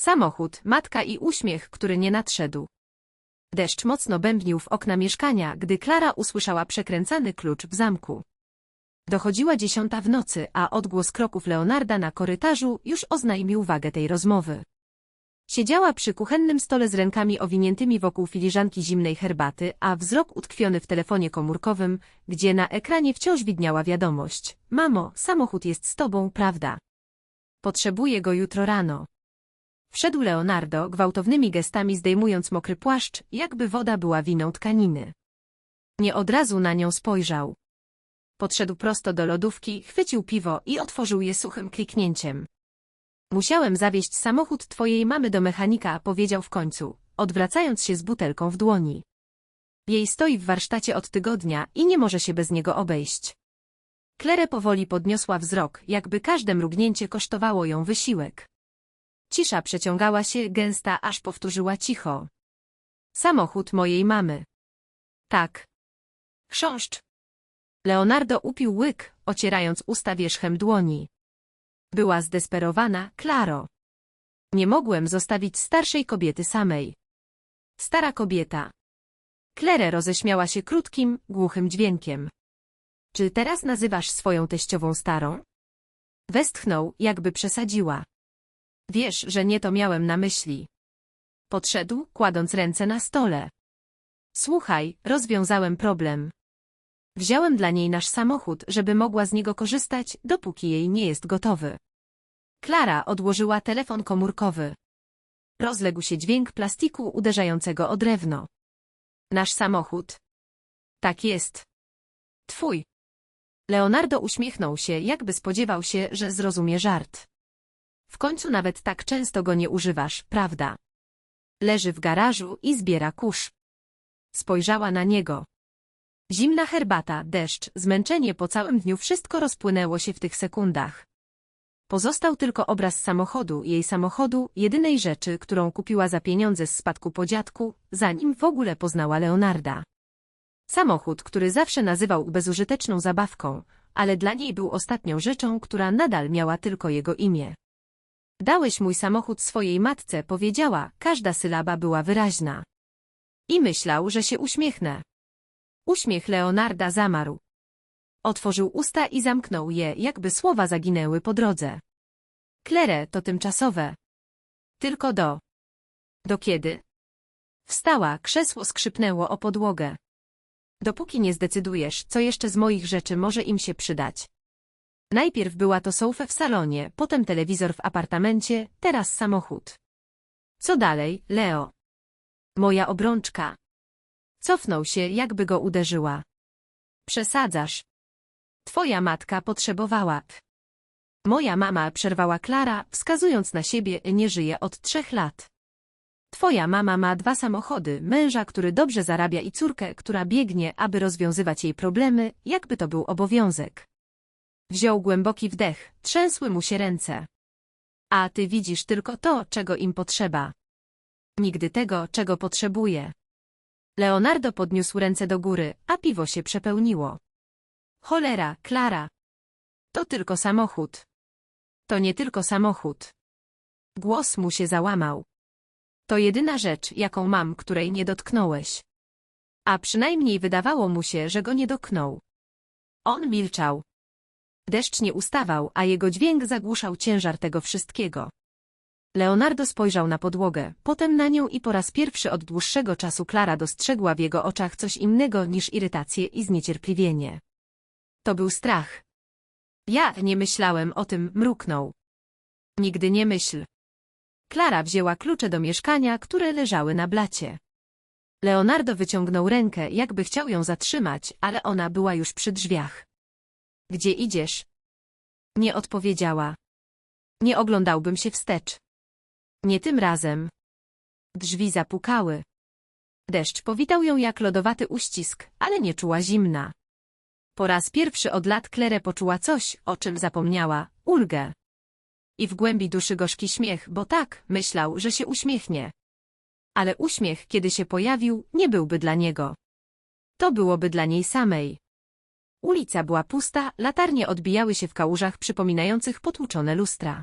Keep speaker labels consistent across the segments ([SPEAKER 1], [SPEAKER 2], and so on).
[SPEAKER 1] Samochód, matka i uśmiech, który nie nadszedł. Deszcz mocno bębnił w okna mieszkania, gdy Klara usłyszała przekręcany klucz w zamku. Dochodziła dziesiąta w nocy, a odgłos kroków Leonarda na korytarzu już oznajmił wagę tej rozmowy. Siedziała przy kuchennym stole z rękami owiniętymi wokół filiżanki zimnej herbaty, a wzrok utkwiony w telefonie komórkowym, gdzie na ekranie wciąż widniała wiadomość. Mamo, samochód jest z tobą, prawda? Potrzebuję go jutro rano. Wszedł Leonardo, gwałtownymi gestami zdejmując mokry płaszcz, jakby woda była winą tkaniny. Nie od razu na nią spojrzał. Podszedł prosto do lodówki, chwycił piwo i otworzył je suchym kliknięciem. Musiałem zawieźć samochód twojej mamy do mechanika, powiedział w końcu, odwracając się z butelką w dłoni. Jej stoi w warsztacie od tygodnia i nie może się bez niego obejść. Klerę powoli podniosła wzrok, jakby każde mrugnięcie kosztowało ją wysiłek. Cisza przeciągała się, gęsta, aż powtórzyła cicho. Samochód mojej mamy. Tak. Chrząszcz. Leonardo upił łyk, ocierając usta wierzchem dłoni. Była zdesperowana, Klaro. Nie mogłem zostawić starszej kobiety samej. Stara kobieta. Klerę roześmiała się krótkim, głuchym dźwiękiem. Czy teraz nazywasz swoją teściową starą? Westchnął, jakby przesadziła. Wiesz, że nie to miałem na myśli. Podszedł, kładąc ręce na stole. Słuchaj, rozwiązałem problem. Wziąłem dla niej nasz samochód, żeby mogła z niego korzystać, dopóki jej nie jest gotowy. Klara odłożyła telefon komórkowy. Rozległ się dźwięk plastiku uderzającego o drewno. Nasz samochód. Tak jest. Twój. Leonardo uśmiechnął się, jakby spodziewał się, że zrozumie żart. W końcu nawet tak często go nie używasz, prawda? Leży w garażu i zbiera kurz. Spojrzała na niego. Zimna herbata, deszcz, zmęczenie po całym dniu wszystko rozpłynęło się w tych sekundach. Pozostał tylko obraz samochodu, jej samochodu, jedynej rzeczy, którą kupiła za pieniądze z spadku po dziadku, zanim w ogóle poznała Leonarda. Samochód, który zawsze nazywał bezużyteczną zabawką, ale dla niej był ostatnią rzeczą, która nadal miała tylko jego imię. Dałeś mój samochód swojej matce, powiedziała, każda sylaba była wyraźna. I myślał, że się uśmiechnę. Uśmiech Leonarda zamarł. Otworzył usta i zamknął je, jakby słowa zaginęły po drodze. Klere, to tymczasowe. Tylko do. Do kiedy? Wstała, krzesło skrzypnęło o podłogę. Dopóki nie zdecydujesz, co jeszcze z moich rzeczy może im się przydać. Najpierw była to sofa w salonie, potem telewizor w apartamencie, teraz samochód. Co dalej, Leo? Moja obrączka. Cofnął się, jakby go uderzyła. Przesadzasz. Twoja matka potrzebowała. Moja mama przerwała Klara, wskazując na siebie, nie żyje od trzech lat. Twoja mama ma dwa samochody, męża, który dobrze zarabia i córkę, która biegnie, aby rozwiązywać jej problemy, jakby to był obowiązek. Wziął głęboki wdech, trzęsły mu się ręce. A ty widzisz tylko to, czego im potrzeba. Nigdy tego, czego potrzebuje. Leonardo podniósł ręce do góry, a piwo się przepełniło. Cholera, Klara. To tylko samochód. To nie tylko samochód. Głos mu się załamał. To jedyna rzecz, jaką mam, której nie dotknąłeś. A przynajmniej wydawało mu się, że go nie dotknął. On milczał. Deszcz nie ustawał, a jego dźwięk zagłuszał ciężar tego wszystkiego. Leonardo spojrzał na podłogę, potem na nią i po raz pierwszy od dłuższego czasu Klara dostrzegła w jego oczach coś innego niż irytację i zniecierpliwienie. To był strach. Ja nie myślałem o tym, mruknął. Nigdy nie myśl. Klara wzięła klucze do mieszkania, które leżały na blacie. Leonardo wyciągnął rękę, jakby chciał ją zatrzymać, ale ona była już przy drzwiach. Gdzie idziesz? Nie odpowiedziała. Nie oglądałbym się wstecz. Nie tym razem. Drzwi zapukały. Deszcz powitał ją jak lodowaty uścisk, ale nie czuła zimna. Po raz pierwszy od lat Klerę poczuła coś, o czym zapomniała, ulgę. I w głębi duszy gorzki śmiech, bo tak, myślał, że się uśmiechnie. Ale uśmiech, kiedy się pojawił, nie byłby dla niego. To byłoby dla niej samej. Ulica była pusta, latarnie odbijały się w kałużach przypominających potłuczone lustra.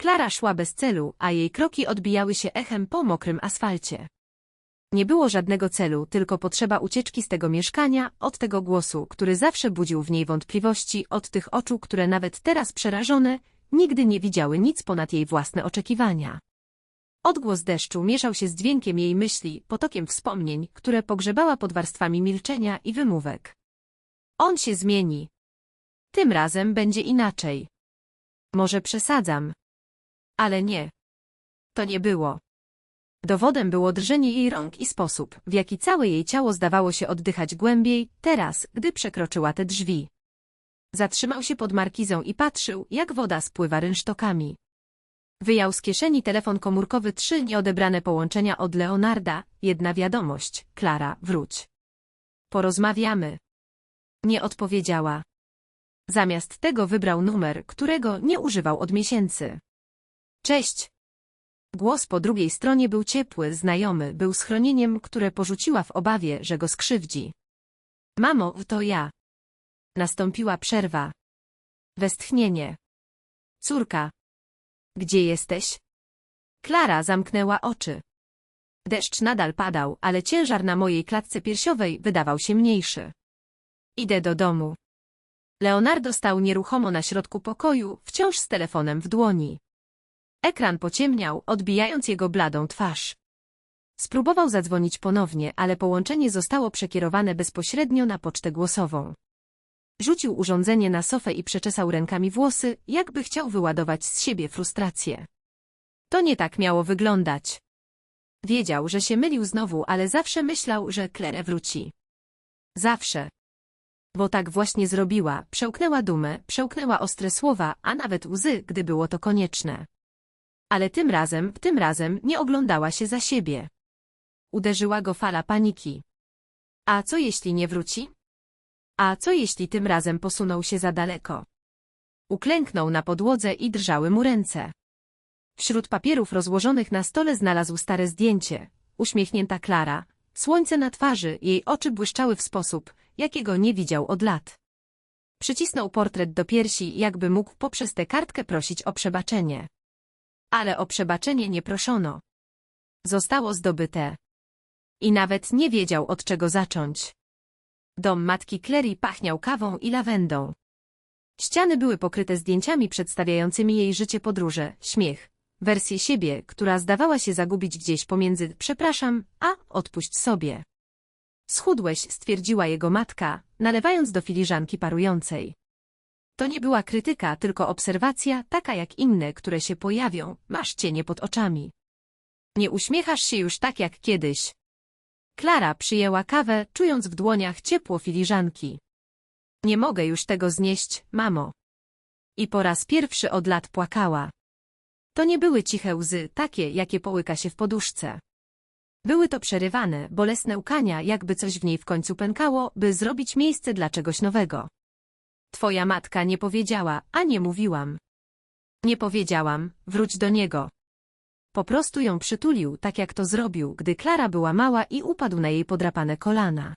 [SPEAKER 1] Klara szła bez celu, a jej kroki odbijały się echem po mokrym asfalcie. Nie było żadnego celu, tylko potrzeba ucieczki z tego mieszkania, od tego głosu, który zawsze budził w niej wątpliwości, od tych oczu, które nawet teraz przerażone, nigdy nie widziały nic ponad jej własne oczekiwania. Odgłos deszczu mieszał się z dźwiękiem jej myśli, potokiem wspomnień, które pogrzebała pod warstwami milczenia i wymówek. On się zmieni. Tym razem będzie inaczej. Może przesadzam. Ale nie. To nie było. Dowodem było drżenie jej rąk i sposób, w jaki całe jej ciało zdawało się oddychać głębiej, teraz, gdy przekroczyła te drzwi. Zatrzymał się pod markizą i patrzył, jak woda spływa rynsztokami. Wyjął z kieszeni telefon komórkowy trzy nieodebrane połączenia od Leonarda, jedna wiadomość, Klara, wróć. Porozmawiamy. Nie odpowiedziała. Zamiast tego wybrał numer, którego nie używał od miesięcy. Cześć. Głos po drugiej stronie był ciepły, znajomy, był schronieniem, które porzuciła w obawie, że go skrzywdzi. Mamo, to ja. Nastąpiła przerwa. Westchnienie. Córka. Gdzie jesteś? Klara zamknęła oczy. Deszcz nadal padał, ale ciężar na mojej klatce piersiowej wydawał się mniejszy. Idę do domu. Leonardo stał nieruchomo na środku pokoju, wciąż z telefonem w dłoni. Ekran pociemniał, odbijając jego bladą twarz. Spróbował zadzwonić ponownie, ale połączenie zostało przekierowane bezpośrednio na pocztę głosową. Rzucił urządzenie na sofę i przeczesał rękami włosy, jakby chciał wyładować z siebie frustrację. To nie tak miało wyglądać. Wiedział, że się mylił znowu, ale zawsze myślał, że Claire wróci. Zawsze. Bo tak właśnie zrobiła, przełknęła dumę, przełknęła ostre słowa, a nawet łzy, gdy było to konieczne. Ale tym razem, tym razem nie oglądała się za siebie. Uderzyła go fala paniki. A co jeśli nie wróci? A co jeśli tym razem posunął się za daleko? Uklęknął na podłodze i drżały mu ręce. Wśród papierów rozłożonych na stole znalazł stare zdjęcie. Uśmiechnięta Klara, słońce na twarzy, jej oczy błyszczały w sposób, jakiego nie widział od lat. Przycisnął portret do piersi, jakby mógł poprzez tę kartkę prosić o przebaczenie. Ale o przebaczenie nie proszono. Zostało zdobyte. I nawet nie wiedział, od czego zacząć. Dom matki Clary pachniał kawą i lawendą. Ściany były pokryte zdjęciami przedstawiającymi jej życie podróże, śmiech, wersję siebie, która zdawała się zagubić gdzieś pomiędzy przepraszam, a odpuść sobie. Schudłeś, stwierdziła jego matka, nalewając do filiżanki parującej. To nie była krytyka, tylko obserwacja, taka jak inne, które się pojawią, masz cienie pod oczami. Nie uśmiechasz się już tak jak kiedyś. Klara przyjęła kawę, czując w dłoniach ciepło filiżanki. Nie mogę już tego znieść, mamo. I po raz pierwszy od lat płakała. To nie były ciche łzy, takie, jakie połyka się w poduszce. Były to przerywane, bolesne łkania, jakby coś w niej w końcu pękało, by zrobić miejsce dla czegoś nowego. Twoja matka nie powiedziała, a nie mówiłam. Nie powiedziałam, wróć do niego. Po prostu ją przytulił, tak jak to zrobił, gdy Klara była mała i upadł na jej podrapane kolana.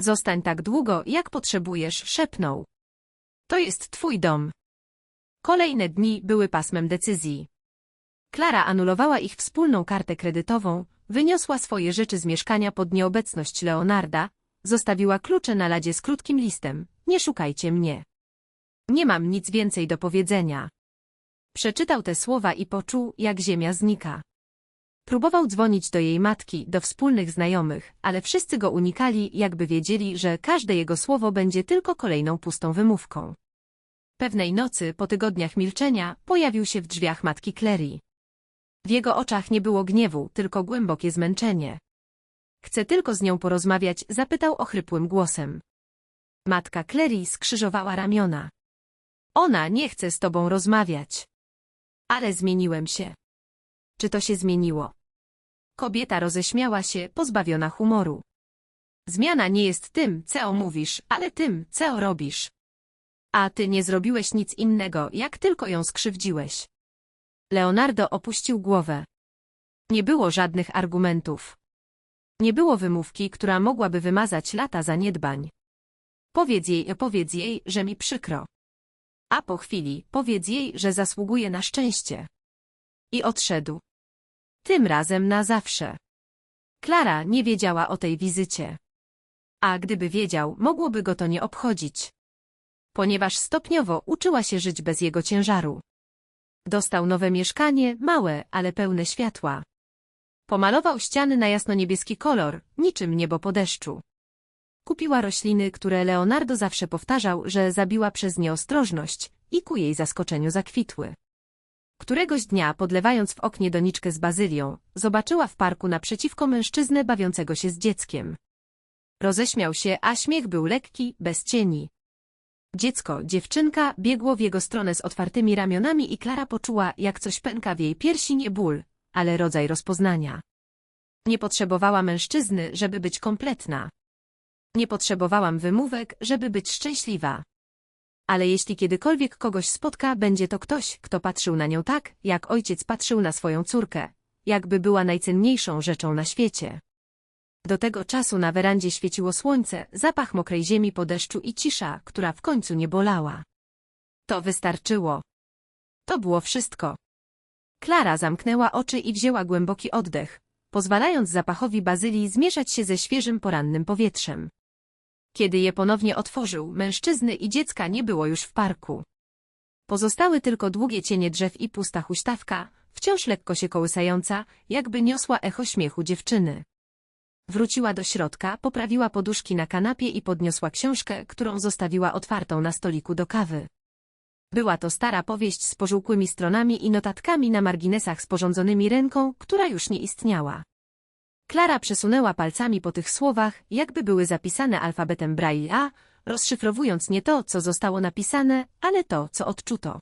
[SPEAKER 1] Zostań tak długo, jak potrzebujesz, szepnął. To jest twój dom. Kolejne dni były pasmem decyzji. Klara anulowała ich wspólną kartę kredytową, wyniosła swoje rzeczy z mieszkania pod nieobecność Leonarda, zostawiła klucze na ladzie z krótkim listem. Nie szukajcie mnie. Nie mam nic więcej do powiedzenia. Przeczytał te słowa i poczuł, jak ziemia znika. Próbował dzwonić do jej matki, do wspólnych znajomych, ale wszyscy go unikali, jakby wiedzieli, że każde jego słowo będzie tylko kolejną pustą wymówką. Pewnej nocy, po tygodniach milczenia, pojawił się w drzwiach matki Clary. W jego oczach nie było gniewu, tylko głębokie zmęczenie. Chcę tylko z nią porozmawiać, zapytał ochrypłym głosem. Matka Clary skrzyżowała ramiona. Ona nie chce z tobą rozmawiać. Ale zmieniłem się. Czy to się zmieniło? Kobieta roześmiała się, pozbawiona humoru. Zmiana nie jest tym, co mówisz, ale tym, co robisz. A ty nie zrobiłeś nic innego, jak tylko ją skrzywdziłeś. Leonardo opuścił głowę. Nie było żadnych argumentów. Nie było wymówki, która mogłaby wymazać lata zaniedbań. Powiedz jej, powiedz jej, że mi przykro. A po chwili powiedz jej, że zasługuje na szczęście. I odszedł. Tym razem na zawsze. Klara nie wiedziała o tej wizycie. A gdyby wiedział, mogłoby go to nie obchodzić. Ponieważ stopniowo uczyła się żyć bez jego ciężaru. Dostał nowe mieszkanie, małe, ale pełne światła. Pomalował ściany na jasno-niebieski kolor, niczym niebo po deszczu. Kupiła rośliny, które Leonardo zawsze powtarzał, że zabiła przez nieostrożność i ku jej zaskoczeniu zakwitły. Któregoś dnia, podlewając w oknie doniczkę z bazylią, zobaczyła w parku naprzeciwko mężczyznę bawiącego się z dzieckiem. Roześmiał się, a śmiech był lekki, bez cieni. Dziecko, dziewczynka, biegło w jego stronę z otwartymi ramionami i Klara poczuła, jak coś pęka w jej piersi nie ból, ale rodzaj rozpoznania. Nie potrzebowała mężczyzny, żeby być kompletna. Nie potrzebowałam wymówek, żeby być szczęśliwa. Ale jeśli kiedykolwiek kogoś spotka, będzie to ktoś, kto patrzył na nią tak, jak ojciec patrzył na swoją córkę, jakby była najcenniejszą rzeczą na świecie. Do tego czasu na werandzie świeciło słońce, zapach mokrej ziemi po deszczu i cisza, która w końcu nie bolała. To wystarczyło. To było wszystko. Klara zamknęła oczy i wzięła głęboki oddech, pozwalając zapachowi bazylii zmieszać się ze świeżym porannym powietrzem. Kiedy je ponownie otworzył, mężczyzny i dziecka nie było już w parku. Pozostały tylko długie cienie drzew i pusta huśtawka, wciąż lekko się kołysająca, jakby niosła echo śmiechu dziewczyny. Wróciła do środka, poprawiła poduszki na kanapie i podniosła książkę, którą zostawiła otwartą na stoliku do kawy. Była to stara powieść z pożółkłymi stronami i notatkami na marginesach sporządzonymi ręką, która już nie istniała. Klara przesunęła palcami po tych słowach, jakby były zapisane alfabetem Braille'a, rozszyfrowując nie to, co zostało napisane, ale to, co odczuto.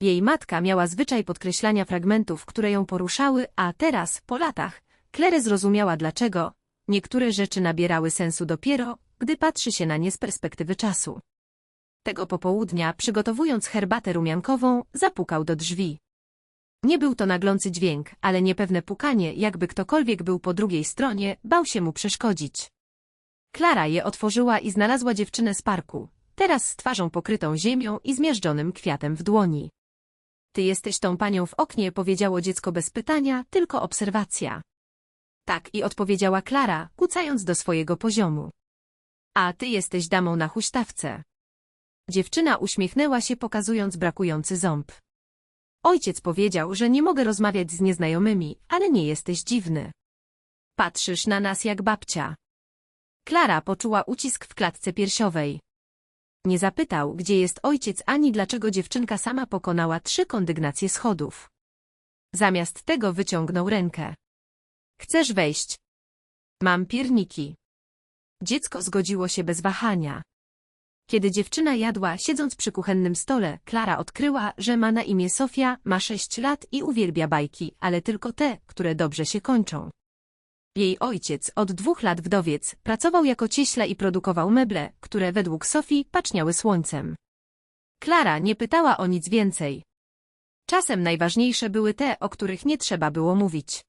[SPEAKER 1] Jej matka miała zwyczaj podkreślania fragmentów, które ją poruszały, a teraz, po latach, Claire zrozumiała dlaczego niektóre rzeczy nabierały sensu dopiero, gdy patrzy się na nie z perspektywy czasu. Tego popołudnia, przygotowując herbatę rumiankową, zapukał do drzwi. Nie był to naglący dźwięk, ale niepewne pukanie, jakby ktokolwiek był po drugiej stronie, bał się mu przeszkodzić. Klara je otworzyła i znalazła dziewczynę z parku, teraz z twarzą pokrytą ziemią i zmiażdżonym kwiatem w dłoni. Ty jesteś tą panią w oknie, powiedziało dziecko bez pytania, tylko obserwacja. Tak i odpowiedziała Klara, kucając do swojego poziomu. A ty jesteś damą na huśtawce. Dziewczyna uśmiechnęła się, pokazując brakujący ząb. Ojciec powiedział, że nie mogę rozmawiać z nieznajomymi, ale nie jesteś dziwny. Patrzysz na nas jak babcia. Klara poczuła ucisk w klatce piersiowej. Nie zapytał, gdzie jest ojciec, ani dlaczego dziewczynka sama pokonała trzy kondygnacje schodów. Zamiast tego wyciągnął rękę. Chcesz wejść? Mam pierniki. Dziecko zgodziło się bez wahania. Kiedy dziewczyna jadła, siedząc przy kuchennym stole, Klara odkryła, że ma na imię Sofia, ma sześć lat i uwielbia bajki, ale tylko te, które dobrze się kończą. Jej ojciec, od dwóch lat wdowiec, pracował jako cieśla i produkował meble, które według Sofii paczniały słońcem. Klara nie pytała o nic więcej. Czasem najważniejsze były te, o których nie trzeba było mówić.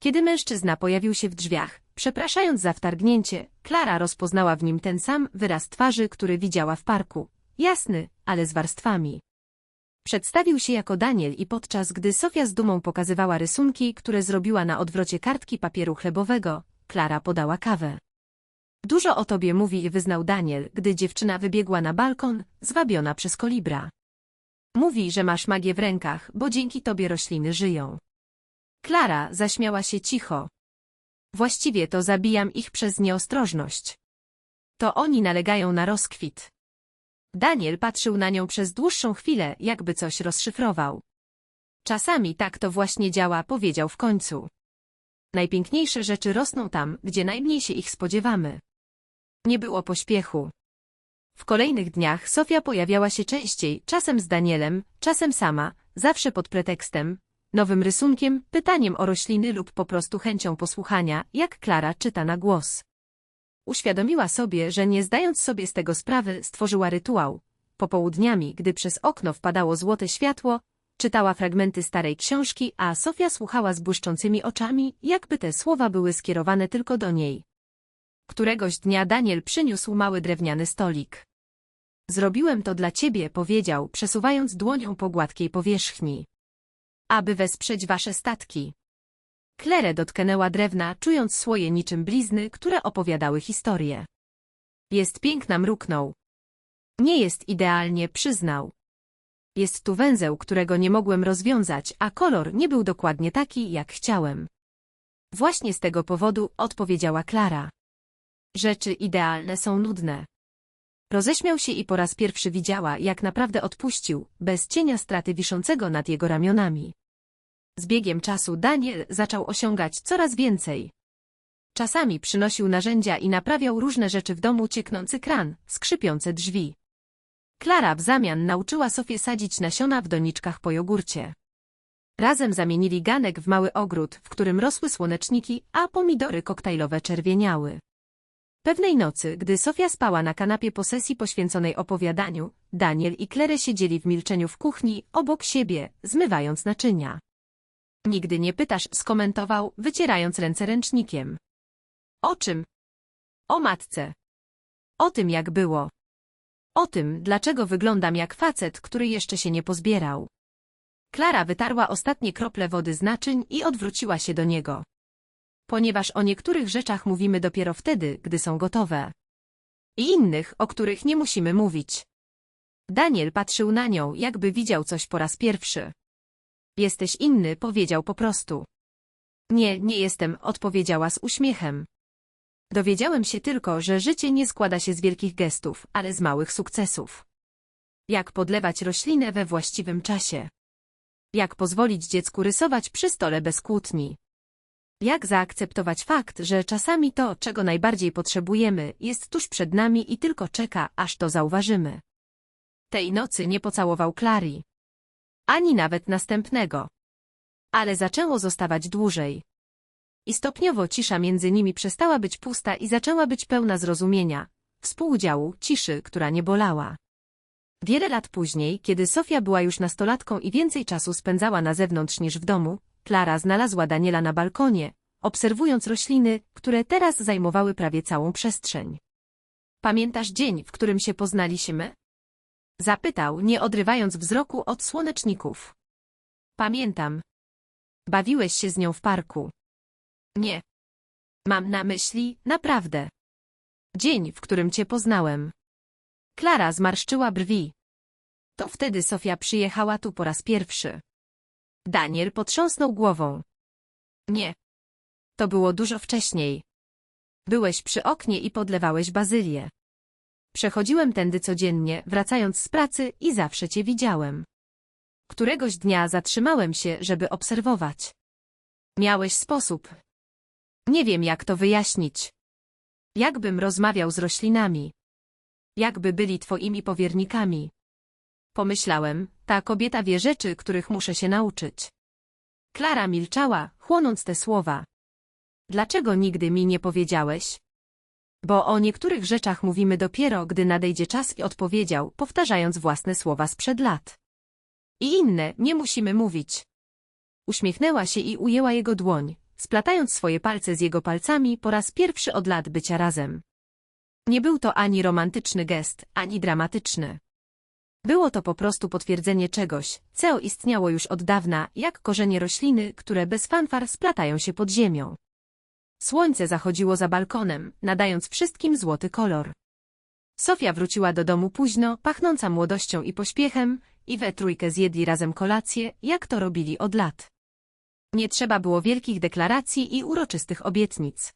[SPEAKER 1] Kiedy mężczyzna pojawił się w drzwiach, przepraszając za wtargnięcie, Klara rozpoznała w nim ten sam wyraz twarzy, który widziała w parku. Jasny, ale z warstwami. Przedstawił się jako Daniel i podczas gdy Sofia z dumą pokazywała rysunki, które zrobiła na odwrocie kartki papieru chlebowego, Klara podała kawę. Dużo o tobie mówi wyznał Daniel, gdy dziewczyna wybiegła na balkon, zwabiona przez kolibra. Mówi, że masz magię w rękach, bo dzięki tobie rośliny żyją. Klara zaśmiała się cicho. Właściwie to zabijam ich przez nieostrożność. To oni nalegają na rozkwit. Daniel patrzył na nią przez dłuższą chwilę, jakby coś rozszyfrował. Czasami tak to właśnie działa, powiedział w końcu. Najpiękniejsze rzeczy rosną tam, gdzie najmniej się ich spodziewamy. Nie było pośpiechu. W kolejnych dniach Sofia pojawiała się częściej, czasem z Danielem, czasem sama, zawsze pod pretekstem, nowym rysunkiem, pytaniem o rośliny lub po prostu chęcią posłuchania, jak Klara czyta na głos. Uświadomiła sobie, że nie zdając sobie z tego sprawy, stworzyła rytuał. Popołudniami, gdy przez okno wpadało złote światło, czytała fragmenty starej książki, a Sofia słuchała z błyszczącymi oczami, jakby te słowa były skierowane tylko do niej. Któregoś dnia Daniel przyniósł mały drewniany stolik. Zrobiłem to dla ciebie, powiedział, przesuwając dłonią po gładkiej powierzchni. Aby wesprzeć wasze statki. Klerę dotknęła drewna, czując słoje niczym blizny, które opowiadały historię. Jest piękna, mruknął. Nie jest idealnie, przyznał. Jest tu węzeł, którego nie mogłem rozwiązać, a kolor nie był dokładnie taki, jak chciałem. Właśnie z tego powodu odpowiedziała Klara. Rzeczy idealne są nudne. Roześmiał się i po raz pierwszy widziała, jak naprawdę odpuścił, bez cienia straty wiszącego nad jego ramionami. Z biegiem czasu Daniel zaczął osiągać coraz więcej. Czasami przynosił narzędzia i naprawiał różne rzeczy w domu cieknący kran, skrzypiące drzwi. Klara w zamian nauczyła Sofię sadzić nasiona w doniczkach po jogurcie. Razem zamienili ganek w mały ogród, w którym rosły słoneczniki, a pomidory koktajlowe czerwieniały. Pewnej nocy, gdy Sofia spała na kanapie po sesji poświęconej opowiadaniu, Daniel i Claire siedzieli w milczeniu w kuchni, obok siebie, zmywając naczynia. Nigdy nie pytasz, skomentował, wycierając ręce ręcznikiem. O czym? O matce. O tym, jak było. O tym, dlaczego wyglądam jak facet, który jeszcze się nie pozbierał. Klara wytarła ostatnie krople wody z naczyń i odwróciła się do niego. Ponieważ o niektórych rzeczach mówimy dopiero wtedy, gdy są gotowe. I innych, o których nie musimy mówić. Daniel patrzył na nią, jakby widział coś po raz pierwszy. Jesteś inny, powiedział po prostu. Nie, nie jestem, odpowiedziała z uśmiechem. Dowiedziałem się tylko, że życie nie składa się z wielkich gestów, ale z małych sukcesów. Jak podlewać roślinę we właściwym czasie. Jak pozwolić dziecku rysować przy stole bez kłótni. Jak zaakceptować fakt, że czasami to, czego najbardziej potrzebujemy, jest tuż przed nami i tylko czeka, aż to zauważymy. Tej nocy nie pocałował Clary. Ani nawet następnego. Ale zaczęło zostawać dłużej. I stopniowo cisza między nimi przestała być pusta i zaczęła być pełna zrozumienia, współudziału, ciszy, która nie bolała. Wiele lat później, kiedy Sofia była już nastolatką i więcej czasu spędzała na zewnątrz niż w domu, Klara znalazła Daniela na balkonie, obserwując rośliny, które teraz zajmowały prawie całą przestrzeń. Pamiętasz dzień, w którym się poznaliśmy? Zapytał, nie odrywając wzroku od słoneczników. Pamiętam. Bawiłeś się z nią w parku. Nie. Mam na myśli, naprawdę. Dzień, w którym cię poznałem. Klara zmarszczyła brwi. To wtedy Sofia przyjechała tu po raz pierwszy. Daniel potrząsnął głową. Nie. To było dużo wcześniej. Byłeś przy oknie i podlewałeś bazylię. Przechodziłem tędy codziennie, wracając z pracy i zawsze cię widziałem. Któregoś dnia zatrzymałem się, żeby obserwować. Miałeś sposób. Nie wiem, jak to wyjaśnić. Jakbym rozmawiał z roślinami. Jakby byli twoimi powiernikami. Pomyślałem, ta kobieta wie rzeczy, których muszę się nauczyć. Klara milczała, chłonąc te słowa. Dlaczego nigdy mi nie powiedziałeś? Bo o niektórych rzeczach mówimy dopiero, gdy nadejdzie czas i odpowiedział, powtarzając własne słowa sprzed lat. I inne nie musimy mówić. Uśmiechnęła się i ujęła jego dłoń, splatając swoje palce z jego palcami po raz pierwszy od lat bycia razem. Nie był to ani romantyczny gest, ani dramatyczny. Było to po prostu potwierdzenie czegoś, co istniało już od dawna, jak korzenie rośliny, które bez fanfar splatają się pod ziemią. Słońce zachodziło za balkonem, nadając wszystkim złoty kolor. Sofia wróciła do domu późno, pachnąca młodością i pośpiechem, i we trójkę zjedli razem kolację, jak to robili od lat. Nie trzeba było wielkich deklaracji i uroczystych obietnic.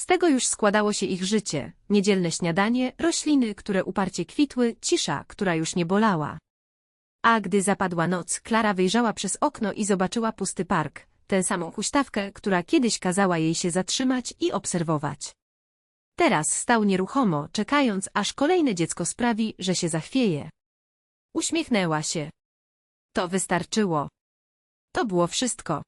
[SPEAKER 1] Z tego już składało się ich życie, niedzielne śniadanie, rośliny, które uparcie kwitły, cisza, która już nie bolała. A gdy zapadła noc, Klara wyjrzała przez okno i zobaczyła pusty park, tę samą huśtawkę, która kiedyś kazała jej się zatrzymać i obserwować. Teraz stał nieruchomo, czekając, aż kolejne dziecko sprawi, że się zachwieje. Uśmiechnęła się. To wystarczyło. To było wszystko.